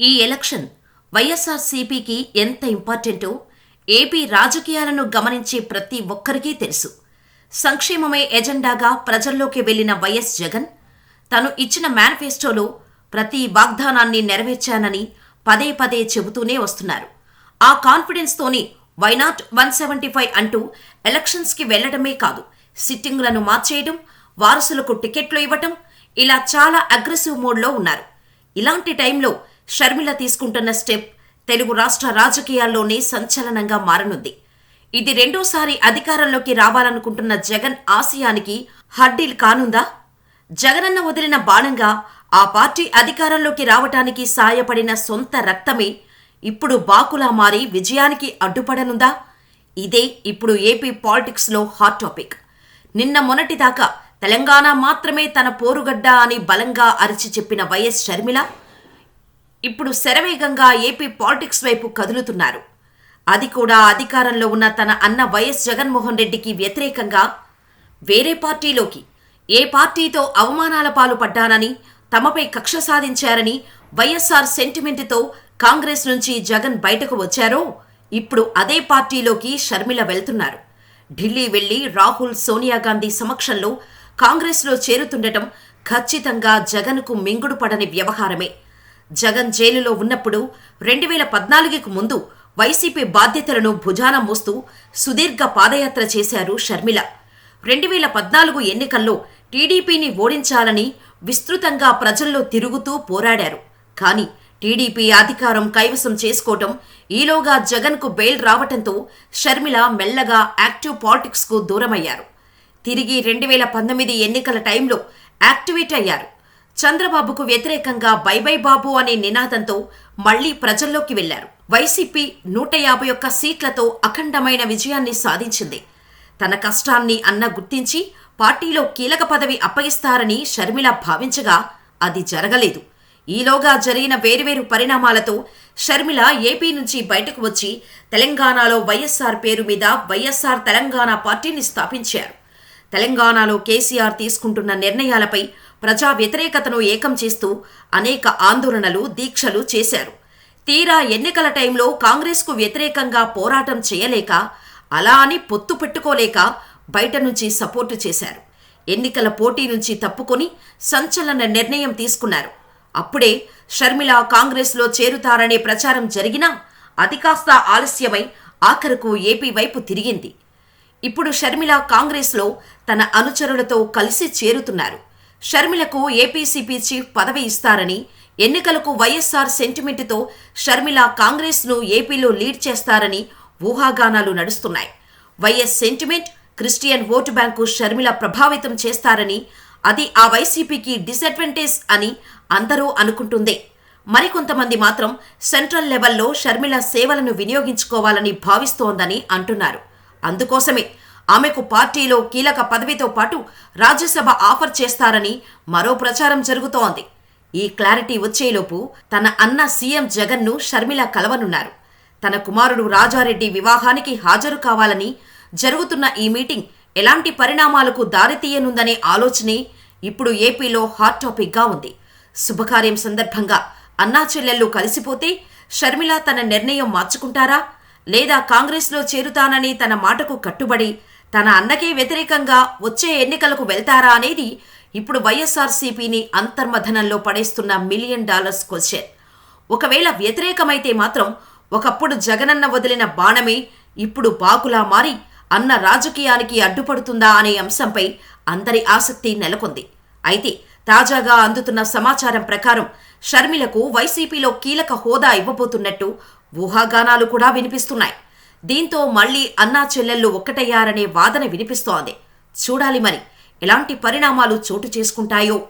ఈ ఎలక్షన్ వైఎస్ఆర్సీపీకి ఎంత ఇంపార్టెంటో ఏపీ రాజకీయాలను గమనించే ప్రతి ఒక్కరికీ తెలుసు. సంక్షేమమే ఎజెండాగా ప్రజల్లోకి వెళ్ళిన వైఎస్ జగన్ తను ఇచ్చిన మేనిఫెస్టోలో ప్రతి వాగ్దానాన్ని నెరవేర్చానని పదే పదే చెబుతూనే వస్తున్నారు. ఆ కాన్ఫిడెన్స్తోనే why not one seventy five అంటూ ఎలక్షన్స్కి వెళ్ళడమే కాదు సిట్టింగ్లను మార్చేయడం వారసులకు టికెట్లు ఇవ్వటం ఇలా చాలా అగ్రెసివ్ మోడ్లో ఉన్నారు. ఇలాంటి టైంలో షర్మిల తీసుకుంటున్న స్టెప్ తెలుగు రాష్ట్ర రాజకీయాల్లోనే సంచలనంగా మారనుంది. ఇది రెండోసారి అధికారంలోకి రావాలనుకుంటున్న జగన్ ఆశయానికి హడ్డీల్ కానుందా? జగనన్న వదిలిన బాణంగా ఆ పార్టీ అధికారంలోకి రావటానికి సాయపడిన సొంత రక్తమే ఇప్పుడు బాకులా మారి విజయానికి అడ్డుపడనుందా? ఇదే ఇప్పుడు ఏపీ పాలిటిక్స్లో హాట్ టాపిక్. నిన్న మొన్నటిదాకా తెలంగాణ మాత్రమే తన పోరుగడ్డ అని బలంగా అరిచి చెప్పిన వైఎస్ షర్మిల ఇప్పుడు శరవేగంగా ఏపీ పాలిటిక్స్ వైపు కదులుతున్నారు. అది కూడా అధికారంలో ఉన్న తన అన్న వైఎస్ జగన్మోహన్ రెడ్డికి వ్యతిరేకంగా వేరే పార్టీలోకి ఏ పార్టీతో అవమానాల పాలు పడ్డానని తమపై కక్ష సాధించారని వైఎస్ఆర్ సెంటిమెంట్తో కాంగ్రెస్ నుంచి జగన్ బయటకు వచ్చారో ఇప్పుడు అదే పార్టీలోకి షర్మిల వెళ్తున్నారు. ఢిల్లీ వెళ్ళి రాహుల్ సోనియా గాంధీ సమక్షంలో కాంగ్రెస్లో చేరుతుండటం ఖచ్చితంగా జగన్కు మింగుడు పడని వ్యవహారమే. జగన్ జైలులో ఉన్నప్పుడు రెండు వేల పద్నాలుగుకు ముందు వైసీపీ బాధ్యతలను భుజాన మోస్తూ సుదీర్ఘ పాదయాత్ర చేశారు షర్మిల. రెండు వేల పద్నాలుగు ఎన్నికల్లో టీడీపీని ఓడించాలని విస్తృతంగా ప్రజల్లో తిరుగుతూ పోరాడారు. కానీ టీడీపీ అధికారం కైవసం చేసుకోవటం ఈలోగా జగన్కు బెయిల్ రావటంతో షర్మిల మెల్లగా యాక్టివ్ పాలిటిక్స్కు దూరమయ్యారు. తిరిగి రెండు వేల పంతొమ్మిది ఎన్నికల టైంలో యాక్టివేట్ అయ్యారు. చంద్రబాబుకు వ్యతిరేకంగా బై బై బాబు అనే నినాదంతో మళ్ళీ ప్రజల్లోకి వెళ్ళారు వైసీపీ నూట యాభై ఒక్క సీట్లతో అఖండమైన విజయాన్ని సాధించింది. తన కష్టాన్ని అన్న గుర్తించి పార్టీలో కీలక పదవి అప్పగిస్తారని షర్మిల భావించగా అది జరగలేదు. ఈలోగా జరిగిన వేరువేరు పరిణామాలతో షర్మిల ఏపీ నుంచి బయటకు వచ్చి తెలంగాణలో వైఎస్ఆర్ పేరు మీద వైఎస్ఆర్ తెలంగాణ పార్టీని స్థాపించారు. తెలంగాణలో కేసీఆర్ తీసుకుంటున్న నిర్ణయాలపై ప్రజా వ్యతిరేకతను ఏకం చేస్తూ అనేక ఆందోళనలు దీక్షలు చేశారు. తీరా ఎన్నికల టైంలో కాంగ్రెస్కు వ్యతిరేకంగా పోరాటం చేయలేక అలా అని పొత్తు పెట్టుకోలేక బయట నుంచి సపోర్టు చేశారు. ఎన్నికల పోటీ నుంచి తప్పుకొని సంచలన నిర్ణయం తీసుకున్నారు. అప్పుడే షర్మిల కాంగ్రెస్లో చేరుతారనే ప్రచారం జరిగినా అది కాస్త ఆలస్యమై ఆఖరకు ఏపీ వైపు తిరిగింది. ఇప్పుడు షర్మిల కాంగ్రెస్లో తన అనుచరులతో కలిసి చేరుతున్నారు. షర్మిలకు ఏపీసీపీ చీఫ్ పదవి ఇస్తారని ఎన్నికలకు వైఎస్ఆర్ సెంటిమెంటుతో షర్మిల కాంగ్రెస్ను ఏపీలో లీడ్ చేస్తారని ఊహాగానాలు నడుస్తున్నాయి. YS sentiment Christian vote bank Sharmila ప్రభావితం చేస్తారని అది ఆ వైసీపీకి డిసడ్వాంటేజ్ అని అందరూ అనుకుంటుందే. మరికొంతమంది మాత్రం సెంట్రల్ లెవెల్లో షర్మిల సేవలను వినియోగించుకోవాలని భావిస్తోందని అంటున్నారు. అందుకోసమే ఆమెకు పార్టీలో కీలక పదవితో పాటు రాజ్యసభ ఆఫర్ చేస్తారని మరో ప్రచారం జరుగుతోంది. ఈ క్లారిటీ వచ్చేలోపు తన అన్న సీఎం జగన్ను షర్మిల కలవనున్నారు. తన కుమారుడు రాజారెడ్డి వివాహానికి హాజరు కావాలని జరుగుతున్న ఈ మీటింగ్ ఎలాంటి పరిణామాలకు దారితీయనుందనే ఆలోచనే ఇప్పుడు ఏపీలో హాట్ టాపిక్గా ఉంది. శుభకార్యం సందర్భంగా అన్నా చెల్లెళ్ళు కలిసిపోతే షర్మిల తన నిర్ణయం మార్చుకుంటారా? లేదా కాంగ్రెస్లో చేరుతానని తన మాటకు కట్టుబడి తన అన్నకే వ్యతిరేకంగా వచ్చే ఎన్నికలకు వెళ్తారా అనేది ఇప్పుడు వైఎస్ఆర్సీపీని అంతర్మథనంలో పడేస్తున్న మిలియన్ డాలర్స్ క్వశ్చన్. ఒకవేళ వ్యతిరేకమైతే మాత్రం ఒకప్పుడు జగనన్న వదిలిన బాణమే ఇప్పుడు బాకులా మారి అన్న రాజకీయానికి అడ్డుపడుతుందా అనే అంశంపై అందరి ఆసక్తి నెలకొంది. అయితే తాజాగా అందుతున్న సమాచారం ప్రకారం షర్మిలకు వైసీపీలో కీలక హోదా ఇవ్వబోతున్నట్టు ఊహాగానాలు కూడా వినిపిస్తున్నాయి. దీంతో మళ్ళీ అన్నా చెల్లెళ్ళు ఒక్కటయ్యారనే వాదన వినిపిస్తోంది. చూడాలి మరి ఎలాంటి పరిణామాలు చోటు చేసుకుంటాయో?